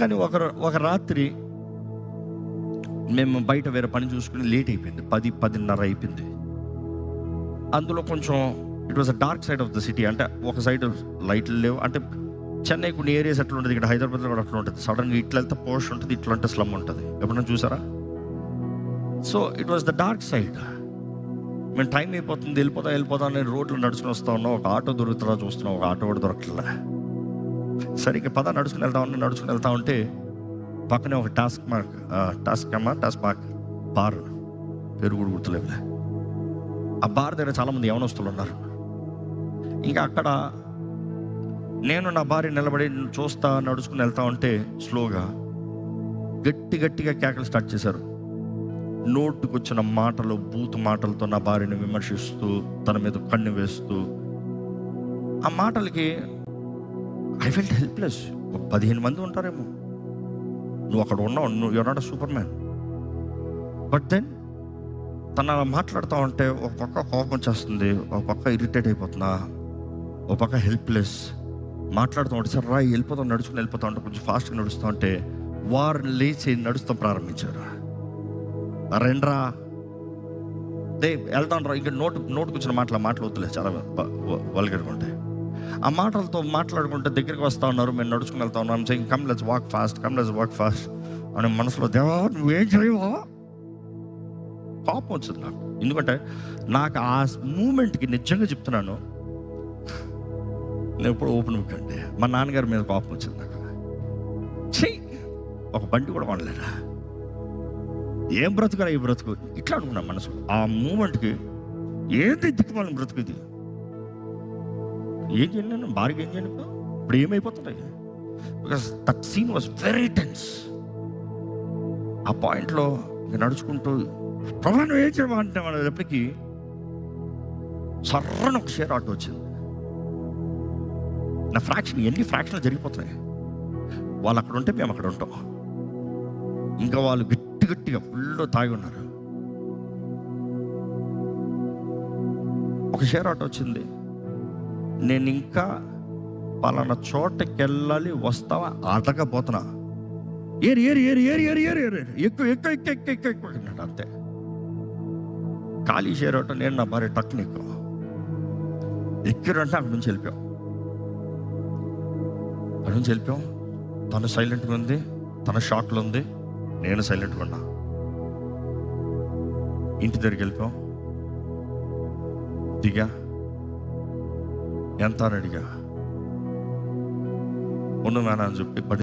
కానీ ఒక ఒక రాత్రి మేము బయట వేరే పని చూసుకుని లేట్ అయిపోయింది. పది పదిన్నర అయిపోయింది. అందులో కొంచెం it was a dark side of the city అంటే ఒక సైడ్ లైట్లు లేవు. అంటే చెన్నై కొన్ని ఏరియాస్ అట్లా ఉంటుంది. ఇక్కడ హైదరాబాద్లో కూడా అట్లా ఉంటుంది. సడన్గా ఇట్లా వెళ్తే పోస్ట్ ఉంటుంది ఇట్లా అంటే స్లమ్ ఉంటుంది. ఎప్పుడైనా చూసారా? So it was the dark side మేము టైం అయిపోతుంది వెళ్ళిపోతా వెళ్ళిపోతా నేను రోడ్లు నడుచుకుని వస్తా ఉన్నాం. ఒక ఆటో దొరుకుతుందా చూస్తున్నాం. ఒక ఆటో కూడా దొరకట్లే. సరిగ్గా పద నడుచుకుని వెళ్తా ఉంటే నడుచుకుని వెళ్తా ఉంటే పక్కనే ఒక టాస్క్ మార్క్ టాస్క్ అమ్మ టాస్క్ మార్క్ బార్ పేరు కూడా గుర్తులేవులే ఆ బార్ దగ్గర చాలామంది యవనస్తులు ఉన్నారు. ఇంకా అక్కడ నేను నా భార్య నిలబడి చూస్తా నడుచుకుని వెళ్తా ఉంటే స్లోగా గట్టి గట్టిగా కేకలు స్టార్ట్ చేశారు. నోటుకొచ్చిన మాటలు బూత్ మాటలతో నా భార్యని విమర్శిస్తూ తన మీద కన్ను వేస్తూ ఆ మాటలకి ఐ ఫెల్ట్ హెల్ప్లెస్. ఒక పదిహేను మంది ఉంటారేమో. నువ్వు అక్కడ ఉన్నావు నువ్వు you're not super man but then తన మాట్లాడుతూ ఉంటే ఒక పక్క కోపం వచ్చేస్తుంది ఒక పక్క ఇరిటేట్ అయిపోతున్నా ఒక పక్క హెల్ప్లెస్. మాట్లాడుతూ ఉంటే సరే రా వెళ్ళిపోతాం నడుచుకుని వెళ్ళిపోతా ఉంటే కొంచెం ఫాస్ట్గా నడుస్తూ ఉంటే వారు లేచి నడుస్తూ ప్రారంభించారు. రెండ్రా దే వెళ్తాను రా ఇంకా నోటు నోటు కూర్చున్న మాటలు మాటలు వద్దులే. చాలా వల్గర్గా ఉంటాయి. ఆ మాటలతో మాట్లాడుకుంటే దగ్గరికి వస్తా ఉన్నారు మేము నడుచుకుని వెళ్తా ఉన్నాం. Saying come let's walk fast come let's walk fast అని మనసులో దేవా నువ్వేం చేయవా? కోపం వచ్చింది నాకు. ఎందుకంటే నాకు ఆ మూమెంట్కి నిజంగా చెప్తున్నాను. నేను ఎప్పుడు ఓపెన్ బుక్ అండి. మా నాన్నగారి మీద కోపం వచ్చింది నాకు. ఛీ! ఒక బండి కూడా కొనలేరా ఏం బ్రతుకురా ఈ బ్రతుకు? ఇట్లా అనుకున్నా మనసు ఆ మూమెంట్కి ఏది దిక్కుమాలిన బ్రతుకు ఇది? ఏం చేయలేను భార్య ఏం చేయలేదు ఇప్పుడు ఏమైపోతున్నాయి ఏమైపోతుంది because that scene was very tense ఆ పాయింట్లో నడుచుకుంటూ ప్రభావం ఏం చేయమా అంటే సర్రన ఒక షేర్ ఆటో వచ్చింది. నా ఫ్రాక్షన్ ఎన్ని ఫ్రాక్షన్లు జరిగిపోతున్నాయి వాళ్ళు అక్కడ ఉంటే మేము అక్కడ ఉంటాం. ఇంకా వాళ్ళు గట్టి గట్టిగా ఫుల్ తాగి ఉన్నారు. ఒక షేర్ ఆటో వచ్చింది. నేను ఇంకా పలానా చోటకి వెళ్ళాలి వస్తావా అడగపోతున్నా ఏరి ఏరి ఏరి ఏరి ఏరి ఏరి ఏరి ఎక్కువ ఎక్కువ ఎక్కువ ఎక్కువ ఎక్కువ ఎక్కువ అన్నాడు అంతే. ఖాళీ చేరవటం నేను నా భార్య టక్కుని ఎక్కువ ఎక్కిరంటే అక్కడి నుంచి వెళ్ళిపోయాం. అక్కడి నుంచి వెళ్ళిపోయాం. తను సైలెంట్గా ఉంది తన షాక్లో ఉంది నేను సైలెంట్గా ఉన్నా. ఇంటి దగ్గరికి వెళ్ళిపోయాం. దిగా. ఎంత అని అడిగా. ఉండు మేనా అని చెప్పి